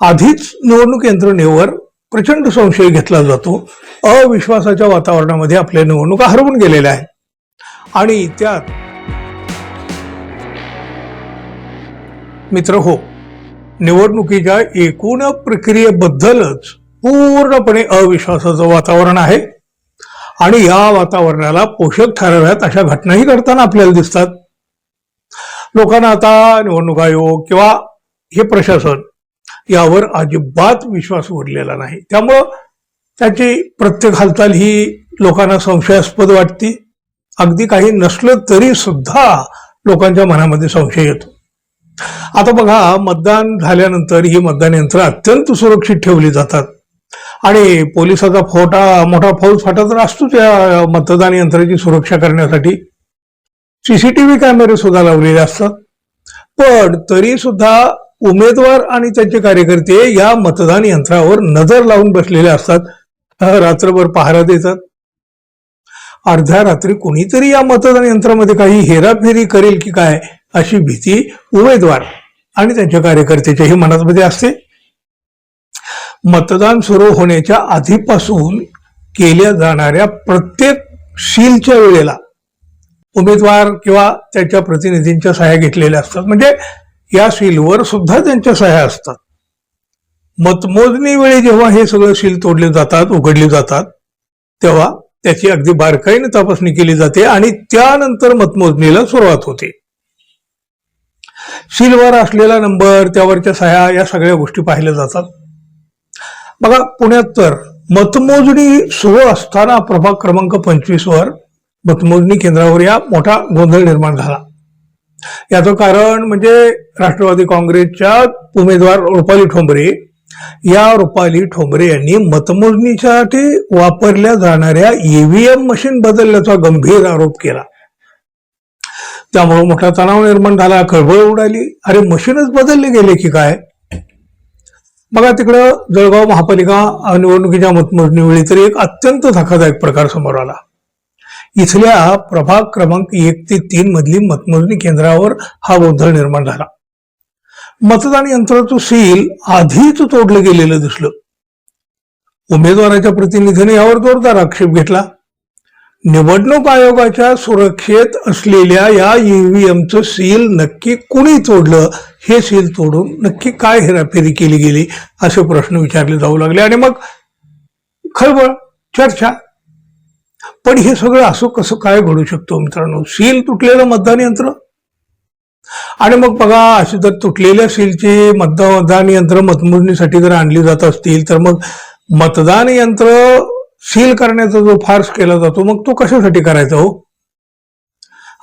आधीच निवडणूक यंत्रणेवर प्रचंड संशय घेतला जातो. अविश्वासाच्या वातावरणामध्ये आपल्या निवडणुका हरवून गेलेल्या आहेत आणि त्यात मित्र हो निवडणुकीच्या एकूण प्रक्रियेबद्दलच पूर्णपणे अविश्वासाचं वातावरण आहे. आणि या वातावरणाला पोषक ठराव्यात अशा घटनाही घडताना आपल्याला दिसतात. लोकांना आता निवडणूक आयोग किंवा हे प्रशासन यावर अजिबात विश्वास उरलेला नाही. त्यामुळं त्याची प्रत्येक हालचाल ही लोकांना संशयास्पद वाटते. अगदी काही नसलं तरी सुद्धा लोकांच्या मनामध्ये संशय येतो. आता बघा मतदान झाल्यानंतर ही मतदान यंत्र अत्यंत सुरक्षित ठेवली जातात. आणि पोलिसाचा फोटा मोठा फौज फाटा तर असतोच या मतदान यंत्राची सुरक्षा करण्यासाठी. सीसीटीव्ही कॅमेरे सुद्धा लावलेले असतात. पण तरी सुद्धा उमेदवार आणि त्यांचे कार्यकर्ते या मतदान यंत्रावर नजर लावून बसलेले असतात. रात्रभर पहारा देतात. अर्ध्या रात्री कोणीतरी या मतदान यंत्रामध्ये काही हेराफेरी करेल की काय अशी भीती उमेदवार आणि त्यांच्या कार्यकर्त्याच्याही मनामध्ये असते. मतदान सुरू होण्याच्या आधीपासून केल्या जाणाऱ्या प्रत्येक शीलच्या वेळेला उमेदवार किंवा त्याच्या प्रतिनिधींच्या सहाय्या घेतलेल्या असतात. म्हणजे या सीलवर सुद्धा त्यांच्या सह्या असतात. मतमोजणी वेळी जेव्हा हे सगळं सील तोडले जातात उघडले जातात तेव्हा त्याची अगदी बारकाईने तपासणी केली जाते आणि त्यानंतर मतमोजणीला सुरुवात होते. सीलवर असलेला नंबर त्यावरच्या सह्या या सगळ्या गोष्टी पाहिल्या जातात. बघा पुण्यात तर मतमोजणी सुरू असताना प्रभाग क्रमांक पंचवीस वर मतमोजणी केंद्रावर या मोठा गोंधळ निर्माण झाला. याचं कारण म्हणजे राष्ट्रवादी काँग्रेसच्या उमेदवार रुपाली ठोंबरे या रुपाली ठोंबरे यांनी मतमोजणीसाठी वापरल्या जाणाऱ्या ईव्हीएम मशीन बदलल्याचा गंभीर आरोप केला. त्यामुळे मोठा तणाव निर्माण झाला खळबळ उडाली. अरे मशीनच बदलले गेले की काय? बघा तिकडं जळगाव महापालिका निवडणुकीच्या मतमोजणीवेळी तरी एक अत्यंत धक्कादायक प्रकार समोर आला. इथल्या प्रभाग क्रमांक एक ते तीन मधली मतमोजणी केंद्रावर हा गोंधळ निर्माण झाला. मतदान यंत्राचं सील आधीच तोडलं गेलेलं दिसलं. उमेदवाराच्या प्रतिनिधीने यावर जोरदार आक्षेप घेतला. निवडणूक आयोगाच्या सुरक्षेत असलेल्या या ईव्हीएमचं सील नक्की कुणी तोडलं? हे सील तोडून नक्की काय हेराफेरी केली गेली? असे प्रश्न विचारले जाऊ लागले. आणि मग खळबळ चर्चा पण हे सगळं असं कसं काय घडू शकतो मित्रांनो? सील तुटलेलं मतदान यंत्र? आणि मग बघा अशी जर तुटलेल्या सीलची मतदान यंत्र मतमोजणीसाठी जर आणली जात असतील तर मग मतदान यंत्र सील करण्याचा जो फार्स केला जातो मग तो कशासाठी करायचा हो?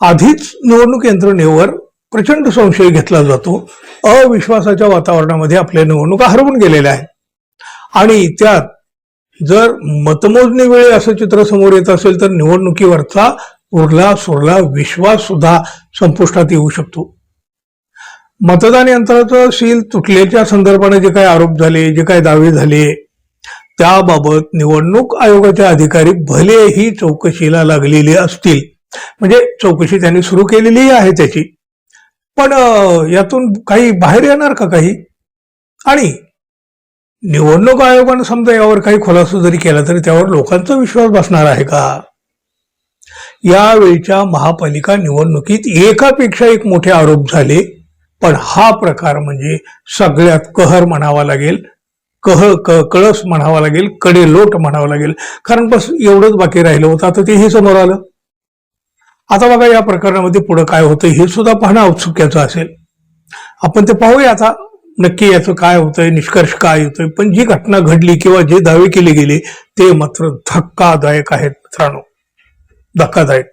आधीच निवडणूक यंत्रणेवर प्रचंड संशय घेतला जातो. अविश्वासाच्या वातावरणामध्ये आपल्या निवडणुका हरवून गेलेल्या आहेत आणि त्यात जर मतमोजणी वेळी असं चित्र समोर येत असेल तर निवडणुकीवरचा उरला सुरला विश्वास सुद्धा संपुष्टात येऊ शकतो. मतदान यंत्राचं सील तुटल्याच्या संदर्भाने जे काही आरोप झाले जे काही दावे झाले त्याबाबत निवडणूक आयोगाचे अधिकारी भलेही चौकशीला लागलेले असतील. म्हणजे चौकशी त्यांनी सुरू केलेली आहे त्याची. पण यातून काही बाहेर येणार का काही? आणि निवडणूक आयोगानं समजा यावर काही खुलासा जरी केला तरी त्यावर लोकांचा विश्वास बसणार आहे का? यावेळच्या महापालिका निवडणुकीत एकापेक्षा एक मोठे आरोप झाले पण हा प्रकार म्हणजे सगळ्यात कहर म्हणावा लागेल कह क कळस म्हणावा लागेल कडे लोट म्हणावा लागेल. कारण बस एवढंच बाकी राहिलं होतं आता तेही समोर आलं. आता बघा या प्रकरणामध्ये पुढं काय होतं हे सुद्धा पाहणं औत्सुक्याचं असेल. आपण ते पाहूया आता. नक्की याचं काय होतंय निष्कर्ष काय होतोय पण जी घटना घडली किंवा जे दावे केले गेले ते मात्र धक्कादायक आहेत मित्रांनो. धक्कादायक.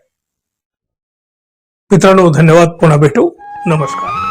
मित्रांनो धन्यवाद. पुन्हा भेटू. नमस्कार.